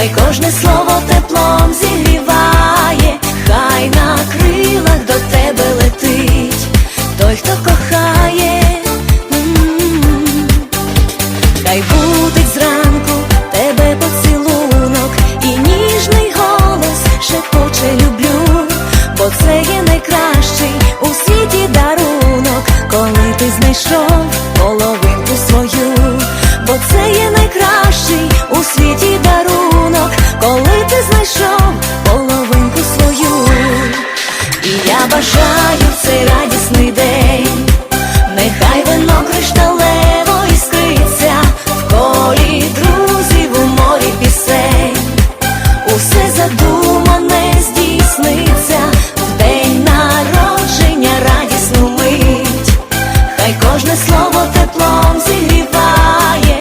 Хай кожне слово. Кожне слово теплом зігріває